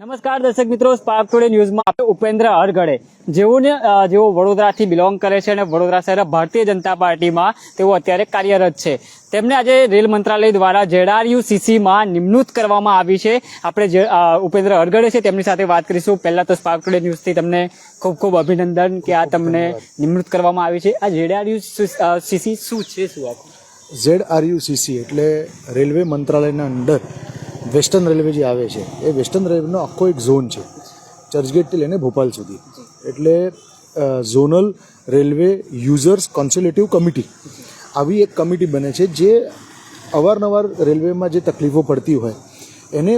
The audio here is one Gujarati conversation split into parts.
નમસ્કાર દર્શક મિત્રો સ્પાર્ક ટુડે ન્યૂઝમાં આપણે ઉપેન્દ્ર હરગડે. જેઓને જેઓ વડોદરાથી બિલોંગ કરે છે અને વડોદરા શહેર ભારતીય જનતા પાર્ટીમાં તેઓ અત્યારે કાર્યરત છે. તેમને આજે રેલ મંત્રાલય દ્વારા જેડારયુસીસીમાં નિમણૂક કરવામાં આવી છે. આપણે જે ઉપેન્દ્ર હરગડે છે, તેમની સાથે વાત કરીશું. પહેલાં તો સ્પાર્ક ટુડે ન્યૂઝથી તમને ખૂબ ખૂબ અભિનંદન કે આ તમને નિમણૂક કરવામાં આવી છે. આ જેડારયુસીસી શું છે, શું આપણું આરયુસીસી એટલે રેલવે મંત્રાલયના અંડર વેસ્ટર્ન રેલવે જે આવે છે, એ વેસ્ટર્ન રેલવેનો આખો એક ઝોન છે, ચર્ચગેટથી લઈને ભોપાલ સુધી. એટલે zonal railway users consultative committee. આવી એક કમિટી બને છે જે અવારનવાર રેલવેમાં જે તકલીફો પડતી હોય, એને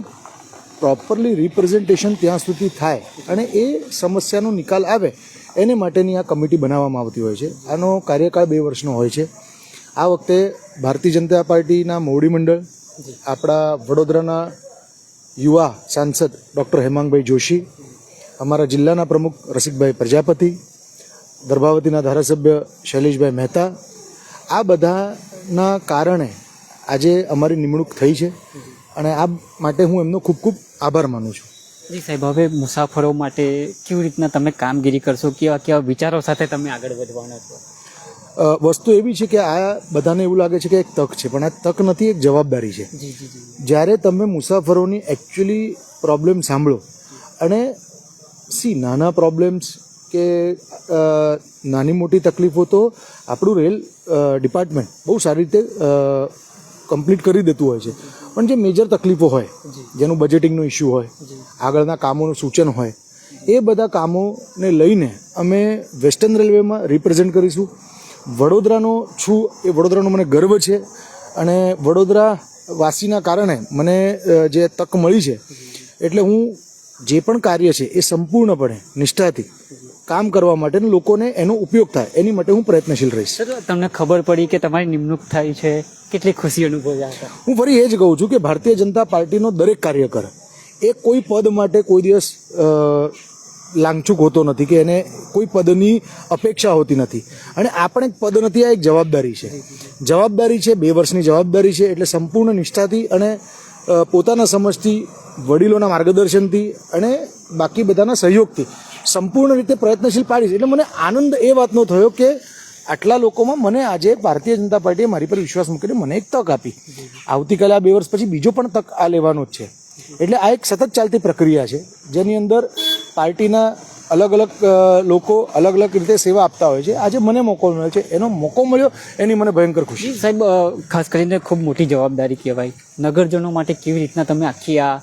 પ્રોપરલી રિપ્રેઝન્ટેશન ત્યાં સુધી થાય અને એ સમસ્યાનો નિકાલ આવે, એને માટેની આ કમિટી બનાવવામાં આવતી હોય છે. આનો કાર્યકાળ બે વર્ષનો હોય છે. આ વખતે ભારતીય જનતા પાર્ટીના મોવડી મંડળ આપણા વડોદરાના યુવા સાંસદ ડૉક્ટર હેમાંગભાઈ જોશી, અમારા જિલ્લાના પ્રમુખ રસિકભાઈ પ્રજાપતિ દર્ભાવતીના ધારાસભ્ય શૈલેષભાઈ મહેતા, આ બધાના કારણે આજે અમારી નિમણૂક થઈ છે અને આ માટે હું એમનો ખૂબ ખૂબ આભાર માનું છું. જી સાહેબ, હવે મુસાફરો માટે કેવી રીતના તમે કામગીરી કરશો? કેવા કેવા વિચારો સાથે તમે આગળ વધવાના છો? વસ્તુ એવી છે કે આ બધાને એવું લાગે છે કે એક તક છે પણ આ તક નથી એક જવાબદારી છે. જ્યારે તમે મુસાફરોની એકચ્યુઅલી પ્રોબ્લેમ સાંભળો અને સી નાના પ્રોબ્લેમ્સ કે નાની મોટી તકલીફો તો આપણું રેલ ડિપાર્ટમેન્ટ બહુ સારી રીતે કમ્પ્લીટ કરી દેતું હોય છે. પણ જે મેજર તકલીફો હોય જેનું બજેટિંગનો ઇસ્યુ હોય આગળના કામોનું સૂચન હોય એ બધા કામોને લઈને અમે વેસ્ટર્ન રેલવેમાં રિપ્રેઝેન્ટ કરીશું. વડોદરાનો છું એ વડોદરાનો મને ગર્વ છે અને વડોદરા વાસીના કારણે મને જે તક મળી છે એટલે હું જે પણ કાર્ય છે એ સંપૂર્ણપણે નિષ્ઠાથી કામ કરવા માટે લોકોને એનો ઉપયોગ થાય એની માટે હું પ્રયત્નશીલ રહીશ. તમને ખબર પડી કે તમારી નિમણૂક થઈ છે કેટલી ખુશી અનુભવ્યા હું ફરી એ જ કહું છું કે ભારતીય જનતા પાર્ટીનો દરેક કાર્યકર એ કોઈ પદ માટે કોઈ દિવસ લાંગચુક હોતો નથી કે એને કોઈ પદની અપેક્ષા હોતી નથી. અને આ પણ એક પદ નથી, આ એક જવાબદારી છે. જવાબદારી છે, બે વર્ષની જવાબદારી છે, એટલે સંપૂર્ણ નિષ્ઠાથી અને પોતાના સમજથી, વડીલોના માર્ગદર્શનથી અને બાકી બધાના સહયોગથી સંપૂર્ણ રીતે પ્રયત્નશીલ પાડીશ એટલે મને આનંદ એ વાતનો થયો કે આટલા લોકોમાં મને આજે ભારતીય જનતા પાર્ટીએ મારી પર વિશ્વાસ મૂકીને મને એક તક આપી. આવતીકાલે આ બે વર્ષ પછી બીજો પણ તક આ લેવાનો જ છે. એટલે આ એક સતત ચાલતી પ્રક્રિયા છે, જેની અંદર પાર્ટીના અલગ અલગ લોકો અલગ અલગ રીતે સેવા આપતા હોય છે. આજે મને મોકો મળ્યો છે. એનો મોકો મળ્યો એની મને ભયંકર ખુશી. સાહેબ ખાસ કરીને ખૂબ મોટી જવાબદારી કહેવાય. નગરજનો માટે કેવી રીતના તમે આખી આ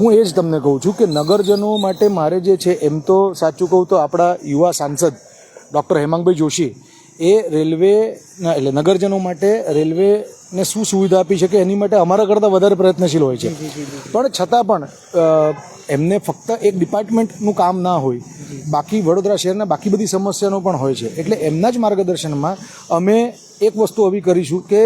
હું એ જ તમને કહું છું કે નગરજનો માટે મારે જે છે એમ તો સાચું કહું તો આપણા યુવા સાંસદ ડૉક્ટર હેમાંગભાઈ જોશી એ રેલવે એટલે નગરજનો માટે રેલવેને શું સુવિધા આપી શકે એની માટે અમારા કરતાં વધારે પ્રયત્નશીલ હોય છે. પણ છતાં પણ એમને ફક્ત એક ડિપાર્ટમેન્ટનું કામ ના હોય બાકી વડોદરા શહેરના બાકી બધી સમસ્યાનો પણ હોય છે. એટલે એમના જ માર્ગદર્શનમાં અમે એક વસ્તુ આવી કરીશું કે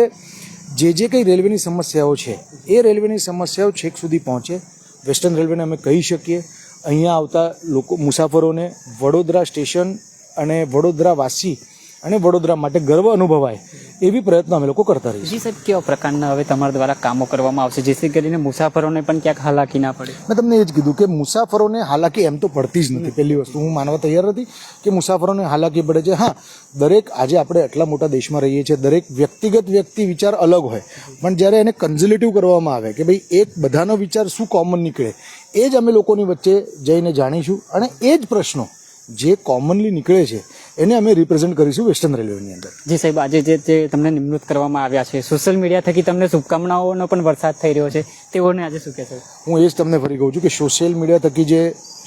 જે જે કંઈ રેલવેની સમસ્યાઓ છે એ રેલવેની સમસ્યાઓ છેક સુધી પહોંચે. વેસ્ટર્ન રેલવેને અમે કહી શકીએ અહીંયા આવતા લોકો મુસાફરોને વડોદરા સ્ટેશન અને વડોદરા વાસી અને વડોદરા માટે ગર્વ અનુભવાય એવી પ્રયત્ન અમે લોકો કરતા રહીએ જી સાહેબ કેવા પ્રકારના હવે તમારા દ્વારા કામો કરવામાં આવશે જેથી કરીને મુસાફરોને પણ ક્યાંક હાલાકી ના પડે? મેં તમને એ જ કીધું કે મુસાફરોને હાલાકી એમ તો પડતી જ નથી. પહેલી વસ્તુ હું માનવા તૈયાર નથી કે મુસાફરોને હાલાકી પડે છે. હા દરેક આજે આપણે આટલા મોટા દેશમાં રહીએ છીએ દરેક વ્યક્તિગત વ્યક્તિ વિચાર અલગ હોય. પણ જ્યારે એને કન્ઝર્વેટિવ કરવામાં આવે કે ભાઈ એક બધાનો વિચાર શું કોમન નીકળે એ જ અમે લોકોની વચ્ચે જઈને જાણીશું. અને એ જ પ્રશ્નો જે કોમનલી નીકળે છે એને અમે રિપ્રેઝેન્ટ કરીશું વેસ્ટર્ન રેલવેની અંદર. જી સાહેબ આજે જે જે તમને નિમણૂક કરવામાં આવ્યા છે સોશિયલ મીડિયા થકી તમને શુભકામનાઓનો પણ વરસાદ થઈ રહ્યો છે તેઓને આજે શું કહેશો? હું એ જ તમને ફરી કહું છું કે સોશિયલ મીડિયા થકી જે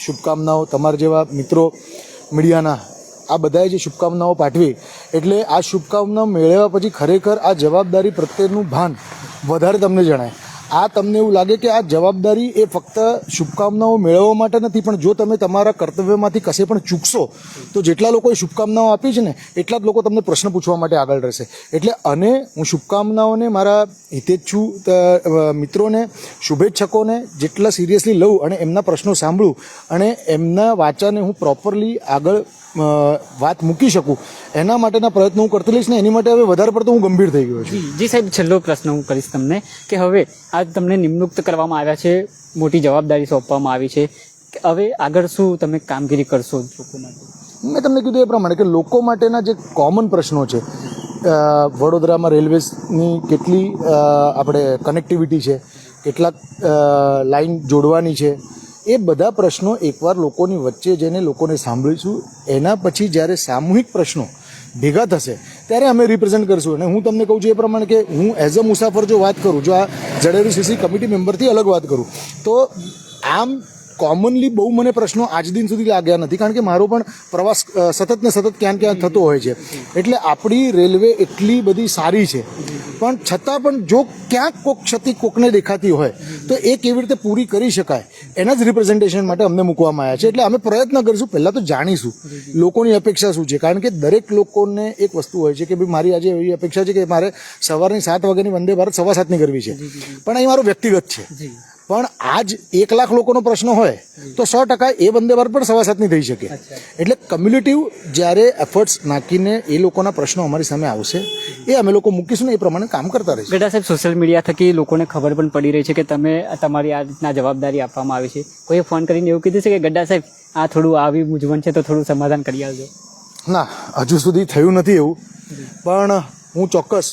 શુભકામનાઓ તમારા જેવા મિત્રો મીડિયાના આ બધાએ જે શુભકામનાઓ પાઠવી એટલે આ શુભકામના મેળવ્યા પછી ખરેખર આ જવાબદારી પ્રત્યેનું ભાન વધારે તમને જણાય. આ તમને એવું લાગે કે આ જવાબદારી એ ફક્ત શુભકામનાઓ મેળવવા માટે નથી, પણ જો તમે તમારા કર્તવ્યમાંથી કશે પણ ચૂકશો, તો જેટલા લોકોએ શુભકામનાઓ આપી છે ને, એટલા જ લોકો તમને પ્રશ્ન પૂછવા માટે આગળ રહેશે. એટલે અને હું શુભકામનાઓને, મારા હિતેચ્છુ મિત્રોને, શુભેચ્છકોને જેટલા સિરિયસલી લઉં અને એમના પ્રશ્નો સાંભળું અને એમના વાચાને હું પ્રોપરલી આગળ વાત મૂકી શકું. એના માટેના પ્રયત્નો હું કરતી લઈશ ને એની માટે હવે વધારે પડતો હું ગંભીર થઈ ગયો છું. જી સાહેબ છેલ્લો પ્રશ્ન હું કરીશ તમને કે હવે આજ તમને નિમણૂક કરવામાં આવ્યા છે મોટી જવાબદારી સોંપવામાં આવી છે. કે હવે આગળ શું તમે કામગીરી કરશો લોકો માટે? મેં તમને કીધું એ પ્રમાણે કે લોકો માટેના જે કોમન પ્રશ્નો છે વડોદરામાં રેલવેની કેટલી આપણે કનેક્ટિવિટી છે કેટલાક લાઇન લાઈન જોડવાની છે એ બધા પ્રશ્નો એકવાર લોકોની વચ્ચે જઈને લોકોને સાંભળીશું. એના પછી જ્યારે સામૂહિક પ્રશ્નો ભેગા થશે, ત્યારે અમે રિપ્રેઝેન્ટ કરીશું. અને હું તમને કહું છું એ પ્રમાણે કે હું એઝ અ મુસાફર જો વાત કરું, જો આ જડેરી સીસી કમિટી મેમ્બરથી અલગ વાત કરું, તો આમ કોમનલી બહુ મને પ્રશ્નો આજ દિન સુધી લાગ્યા નથી કારણ કે મારો પણ પ્રવાસ સતત ને સતત ક્યાં ક્યાં થતો હોય છે. એટલે આપણી રેલવે એટલી બધી સારી છે. પણ છતાં પણ જો ક્યાંક કોક ક્ષતિ કોકને દેખાતી હોય તો એ કેવી રીતે પૂરી કરી શકાય એના જ રિપ્રેઝન્ટેશન માટે અમને મૂકવામાં આવ્યા છે. એટલે અમે પ્રયત્ન કરીશું પહેલાં તો જાણીશું લોકોની અપેક્ષા શું છે? કારણ કે દરેક લોકોને એક વસ્તુ હોય છે કે ભાઈ મારી આજે એવી અપેક્ષા છે કે મારે સવારની સાત વાગ્યાની વંદે ભારત સવા સાતની કરવી છે. પણ અહીં મારો વ્યક્તિગત છે. પણ આજ એક લાખ લોકોનો પ્રશ્ન હોય તો સો ટકા એ વંદે ભારત પણ સવા સાતની થઈ શકે. એટલે કમ્યુનિટિવ જ્યારે એફર્ટ્સ નાખીને એ લોકોના પ્રશ્નો અમારી સામે આવશે એ અમે લોકો મૂકીશું ને એ પ્રમાણે કામ કરતા રહીશું. બેટા સાહેબ સોશિયલ મીડિયા થકી લોકોને ખબર પણ પડી રહી છે કે તમે તમારી આ રીતના જવાબદારી આપવામાં આવી છે. કોઈએ ફોન કરીને એવું કીધું છે કે ગડ્ડા સાહેબ આ થોડું આવી મૂંઝવણ છે તો થોડું સમાધાન કરી આવજો ના હજુ સુધી થયું નથી એવું. પણ હું ચોક્કસ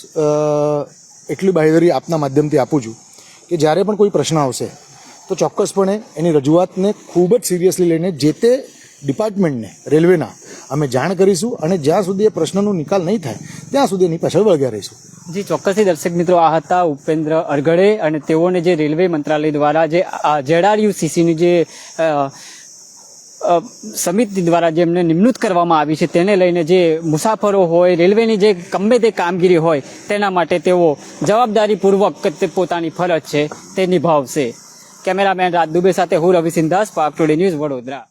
એટલી બાહેધરી આપના માધ્યમથી આપું છું. કે જ્યારે પણ કોઈ પ્રશ્ન આવશે, તો ચોક્કસપણે એની રજૂઆતને ખૂબ જ સિરિયસલી લઈને જે તે ડિપાર્ટમેન્ટને રેલવેના અમે જાણ કરીશું અને જ્યાં સુધી એ પ્રશ્નનો નિકાલ નહીં થાય, ત્યાં સુધી એની પાછળ વળગ્યા રહીશું. જી, ચોક્કસથી દર્શક મિત્રો, આ હતા ઉપેન્દ્ર અરગડે અને તેઓને જે રેલવે મંત્રાલય દ્વારા જે જેડઆરયુ સીસીની જે સમિતિ દ્વારા જેમને નિમણૂક કરવામાં આવી છે, તેને લઈને જે મુસાફરો હોય, રેલવેની જે ગમે તે કામગીરી હોય, તેના માટે તેઓ જવાબદારીપૂર્વક તે પોતાની ફરજ છે, તે નિભાવશે. કેમેરામેન રાજ દુબે સાથે હું રવિ સિંધાસ, પાક ટુડે ન્યૂઝ વડોદરા.